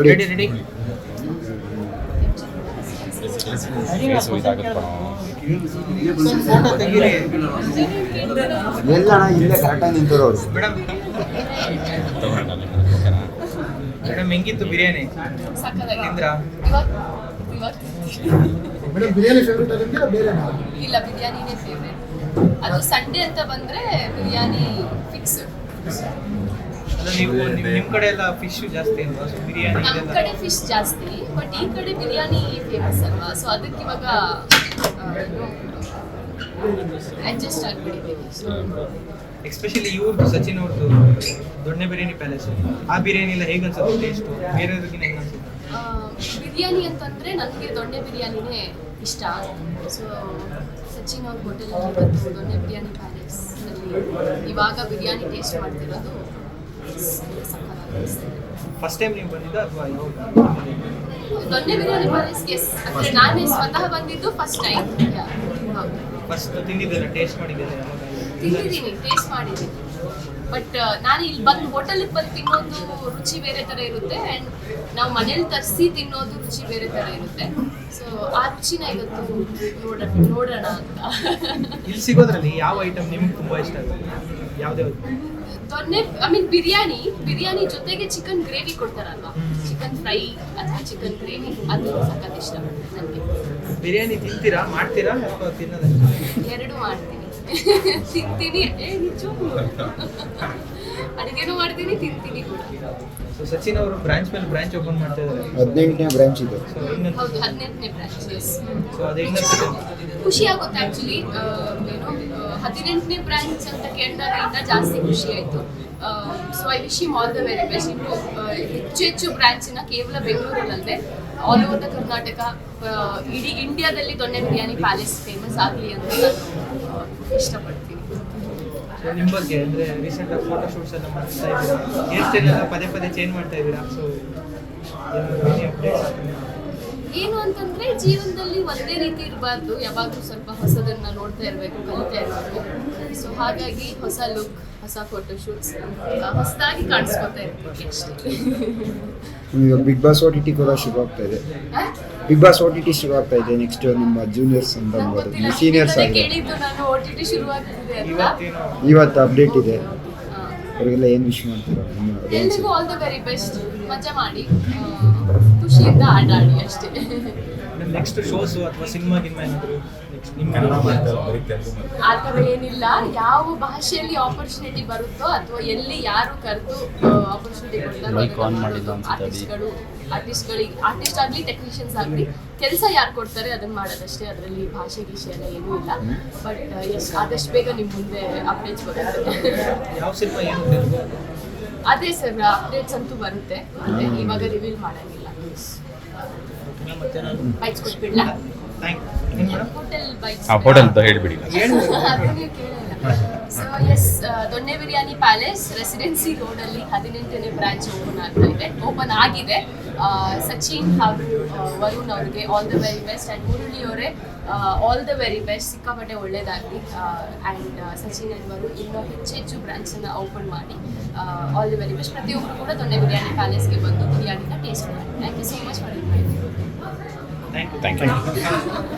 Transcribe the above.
Ready ready photo ತೆಗೀರಿ ಇಲ್ಲೇ ಕರೆಕ್ಟಾಗಿ ಅವ್ರು ಮೇಡಮ್ ಹೆಂಗಿತ್ತು ಬಿರಿಯಾನಿ? ತಿಂದ್ರ? ಮೇಡಮ್ ಬಿರಿಯಾನಿ ಫೇವ್ರೇಟ್ ಬೇರೆ ಇಲ್ಲ ಬಿರಿಯಾನಿನೇ ಫೇವ್ರೇಟ್ ಅದು ಸಂಡೇ ಅಂತ ಬಂದ್ರೆ ಬಿರಿಯಾನಿ ಫಿಕ್ಸ್ ಅಲ್ಲ ನೀವು ನಿಮ್ ನಿಮ್ ಕಡೆ ಎಲ್ಲ ಫಿಶ್ ಜಾಸ್ತಿ ಅಲ್ವಾ? ಸೊ ಬಿರಿಯಾನಿ ನಮ್ಮ ಕಡೆ ಫಿಶ್ ಜಾಸ್ತಿ ಬಟ್ ಈ ಕಡೆ ಬಿರಿಯಾನಿ ಫೇಮಸ್ ಅಲ್ವಾ? ಸೊ ಅದಕ್ಕೆ ಇವಾಗ ಅಡ್ಜಸ್ಟ್ ಆಗ್ಬಿಟ್ಟಿದ್ದೀವಿ. ಎಸ್ಪೆಷಲಿ ಇವ್ರದ್ದು ಸಚಿನ್ ಅವ್ರದ್ದು ದೊಣ್ಣೆ ಬಿರಿಯಾನಿ ಪ್ಯಾಲೇಸ್ ಆ ಬಿರಿಯಾನಿ ಎಲ್ಲ ಹೇಗೆ ಅನ್ಸುತ್ತೆ ಟೇಸ್ಟ್ ಬೇರೆ ಹೆಂಗೆ ಅನ್ಸುತ್ತೆ? ಬಿರಿಯಾನಿ ಅಂತಂದ್ರೆ ನನಗೆ ದೊಣ್ಣೆ ಬಿರಿಯಾನಿನೇ ಇಷ್ಟ. ಸೊ ಸಚಿನ್ ಅವ್ರ ಹೋಟೆಲಲ್ಲಿ ಬಂದು ದೊಣ್ಣೆ ಬಿರಿಯಾನಿ ಪ್ಯಾಲೇಸ್ನಲ್ಲಿ ಇವಾಗ ಬಿರಿಯಾನಿ ಟೇಸ್ಟ್ ಮಾಡ್ತಿರೋದು ಫಸ್ಟ್ ಟೈಮ್ ನೀವು ಬಂದಿದ್ದ ಅಥವಾ ದೊಣ್ಣೆ ಬಿರಿಯಾನಿ ಪ್ಯಾಲೇಸ್ಗೆ ಅಂದ್ರೆ ನಾನೇ ಸ್ವತಃ ಬಂದಿದ್ದು ಫಸ್ಟ್ ಟೈಮ್ ಫಸ್ಟ್ ತಿಂದಿದ್ದೆಲ್ಲ ಟೇಸ್ಟ್ ಮಾಡಿದ್ದೇನೆ ತಿಂದಿದ್ದೀನಿ ಟೇಸ್ಟ್ ಮಾಡಿದ್ದೀನಿ. ಬಟ್ ನಾನು ಇಲ್ಲಿ ಬಂದು ಹೋಟೆಲಿಗೆ ಬಂದು ತಿನ್ನೋದು ರುಚಿ ಬೇರೆ ಥರ ಇರುತ್ತೆ ಆ್ಯಂಡ್ ನಾವು ಮನೇಲಿ ತರಿಸಿ ತಿನ್ನೋದು ರುಚಿ ಬೇರೆ ಥರ ಇರುತ್ತೆ. ಸೊ ಆ ರುಚಿನ ಇವತ್ತು ನೋಡೋಣ ನೋಡೋಣ ಅಂತ. ಇಲ್ಲಿ ಸಿಗೋದ್ರಲ್ಲಿ ಯಾವ ಐಟಮ್ ನಿಮ್ಗೆ ತುಂಬಾ ಇಷ್ಟ? ಆಗುತ್ತೆ ಯಾವ್ದ್ಯಾವ್ದು ದೊನ್ನೆ ಐ ಮೀನ್ ಬಿರಿಯಾನಿ ಬಿರಿಯಾನಿ ಜೊತೆಗೆ ಚಿಕನ್ ಗ್ರೇವಿ ಕೊಡ್ತಾರಲ್ವಾ? ಚಿಕನ್ ಫ್ರೈ ಅಥವಾ ಚಿಕನ್ ಗ್ರೇವಿ ಅದು ಸಖತ್ ಇಷ್ಟ ನನಗೆ ಬಿರಿಯಾನಿ ತಿಂತೀರಾ? ಮಾಡ್ತೀರಾ? ಅಥವಾ ತಿನ್ನೋದ ಎರಡು ಮಾಡ್ತೀನಿ. ತಿಂತೀನಿ. ಏ ನಿಜವಾಗ್ಲೂ ಅಡುಗೆನೂ ಮಾಡ್ತೀನಿ ತಿಂತೀನಿ ಕೂಡ. ಸೊ ಸಚಿನ್ ಅವರು ಬ್ರಾಂಚ್ ಮೇಲೆ ಬ್ರಾಂಚ್ ಓಪನ್ ಮಾಡ್ತಾ ಇದ್ದಾರೆ. ಹದಿನೆಂಟನೇ ಬ್ರಾಂಚ್ ಇದು. ಸೊ ಇನ್ನೊಂದು ಹೌದು ಹದಿನೆಂಟನೇ ಬ್ರಾಂಚ್ ಎಸ್ ಸೊ ಅದು ಖುಷಿ ಆಗುತ್ತೆ ಆಕ್ಚುಲಿ ಏನು ಹದಿನೆಂಟನೇ ಬ್ರಾಂಚ್ ಅಂತ ಕೇಳಿದಾಗ ಇನ್ನೂ ಜಾಸ್ತಿ ಖುಷಿ ಆಯಿತು. So I wish him all the very best ಇನ್ನು ಹೆಚ್ಚು ಹೆಚ್ಚು ಬ್ರಾಂಚಿನ ಕೇವಲ ಬೆಂಗಳೂರಲ್ಲದೆ ಆಲ್ ಓವರ್ ದ ಕರ್ನಾಟಕ ಇಡೀ ಇಂಡಿಯಾದಲ್ಲಿ ದೊಣ್ಣೆ ಬಿರಿಯಾನಿ ಪ್ಯಾಲೇಸ್ ಫೇಮಸ್ ಆಗಲಿ ಅಂತ ಇಷ್ಟಪಡ್ತೀನಿ. ನಿಮ್ಮ ಬಗ್ಗೆ ಅಂದ್ರೆ ರೀಸೆಂಟ್ ಫೋಟೋ ಶೂಟ್ಸ್ ಎಲ್ಲ ಮಾಡ್ತಾ ಇದ್ದೀರಾ? ಹೇರ್ ಸ್ಟೈಲ್ ಎಲ್ಲ ಪದೇ ಪದೇ ಚೇಂಜ್ ಮಾಡ್ತಾ ಇದ್ದೀರಾ? ಸೊ ಏನು ಅಂತಂದ್ರೆ ಜೀವನದಲ್ಲಿ ಒಂದೇ ರೀತಿ ಇರಬಾರ್ದು. ಯಾವಾಗಲೂ ಸ್ವಲ್ಪ ಹೊಸದನ್ನ ನೋಡ್ತಾ ಇರಬೇಕು ಕಲಿತಾ ಇರಬೇಕು. ಸೊ ಹಾಗಾಗಿ ಹೊಸ ಲುಕ್ ಹೊಸ ಫೋಟೋಶೂಟ್ಸ್ ಹೊಸದಾಗಿ ಕಾಣಿಸ್ಕೊತಾ ಇರ್ಬೇಕು ಅಷ್ಟೇ. ಈಗ Bigg Boss OTT T T ಕೂಡ ಶುರು ಆಗ್ತಾ ಇದೆ. Bigg Boss OTT T T ಶುರು ಆಗ್ತಾ ಇದೆ ನೆಕ್ಸ್ಟ್ ನಿಮ್ಮ ಜೂನಿಯರ್ಸ್ ಅಂತ ಸೀನಿಯರ್ಸ್ ನಿನ್ನೆ ಆಗಿದೆ ಕೇಳಿದ್ದು ನಾನು ಓ ಟಿ ಟಿ ಶುರು ಆಗ್ತಿದೆ ಅಂತ ಇವತ್ತು ಅಪ್ಡೇಟ್ ಇದೆ. ಅವರಿಗೆಲ್ಲ ಏನು ವಿಶ್ ಮಾಡ್ತೀರಾ? ಎಲ್ರಿಗೂ ಆಲ್ ದ ವೆರಿ ಬೆಸ್ಟ್ ಮಜಾ ಮಾಡಿ. ಖುಷಿಯಿಂದ ಆಟ ಆಡಿ ಅಷ್ಟೇ. ನೆಕ್ಸ್ಟ್ ಶೋಸ್ ಅಥವಾ ಸಿನಿಮಾ ಗಿನ್ಮಾ ಏನಾದ್ರು ನೆಕ್ಸ್ಟ್ ನಿಮ್ಮ ಆ ಥರ ಏನಿಲ್ಲ. ಯಾವ ಭಾಷೆಯಲ್ಲಿ ಆಪರ್ಚುನಿಟಿ ಬರುತ್ತೋ ಅಥವಾ ಎಲ್ಲಿ ಯಾರು ಕರೆದು ಆಪರ್ಚುನಿಟಿ ಕೊಡ್ತಾರೆ. ಆರ್ಟಿಸ್ಟ್ಗಳು ಆರ್ಟಿಸ್ಟ್ಗಳಿಗೆ ಆರ್ಟಿಸ್ಟ್ ಆಗಲಿ ಟೆಕ್ನಿಷಿಯನ್ಸ್ ಆಗಲಿ ಕೆಲಸ ಯಾರು ಕೊಡ್ತಾರೆ ಅದನ್ನ ಮಾಡೋದಷ್ಟೇ. ಅದರಲ್ಲಿ ಭಾಷೆ ಗೀಷೆ ಎಲ್ಲ ಏನೂ ಇಲ್ಲ. ಬಟ್ ಎಸ್ ಆದಷ್ಟು ಬೇಗ ನಿಮ್ಮ ಮುಂದೆ ಅಪ್ಡೇಟ್ಸ್ ಬರುತ್ತೆ. ಯಾವ ಸಿನಿಮಾ ಏನು ತೆಲುಗು? ಅದೇ ಸರ್ ಅಪ್ಡೇಟ್ಸ್ ಅಂತೂ ಬರುತ್ತೆ. ಇವಾಗ ರಿವೀಲ್ ಮಾಡಂಗಿಲ್ಲ. ಹೋಟೆಲ್ ಹೇಳಿಬಿಡಿ. ಸೊ ಎಸ್ ದೊಣ್ಣೆ ಬಿರಿಯಾನಿ ಪ್ಯಾಲೇಸ್ ರೆಸಿಡೆನ್ಸಿ ರೋಡ್ ಅಲ್ಲಿ ಹದಿನೆಂಟನೇ ಬ್ರಾಂಚ್ ಓಪನ್ ಆಗ್ತಾ ಇದೆ. ಓಪನ್ ಆಗಿದೆ. ಸಚಿನ್ ಹಾಗೂ ವರುಣ್ ಅವರಿಗೆ all the very best and Murali ಅವರೇ ಆಲ್ ದ ವೆರಿ ಬೆಸ್ಟ್ ಸಿಕ್ಕಾಪಟ್ಟೆ ಒಳ್ಳೆಯದಾಗಲಿ ಆ್ಯಂಡ್ ಸಚಿನ್ ಆ್ಯಂಡ್ ವರುಣ್ ಇನ್ನೂ ಹೆಚ್ಚು ಹೆಚ್ಚು ಬ್ರಾಂಚನ್ನು ಓಪನ್ ಮಾಡಿ ಆಲ್ ದ ವೆರಿ ಬೆಸ್ಟ್ ಪ್ರತಿಯೊಬ್ಬರು ಕೂಡ ದೊಣ್ಣೆ ಬಿರಿಯಾನಿ ಪ್ಯಾಲೇಸ್ಗೆ ಬಂದು ಬಿರಿಯಾನಿನ ಟೇಸ್ಟ್ ಮಾಡಿ thank you so much for thank you thank you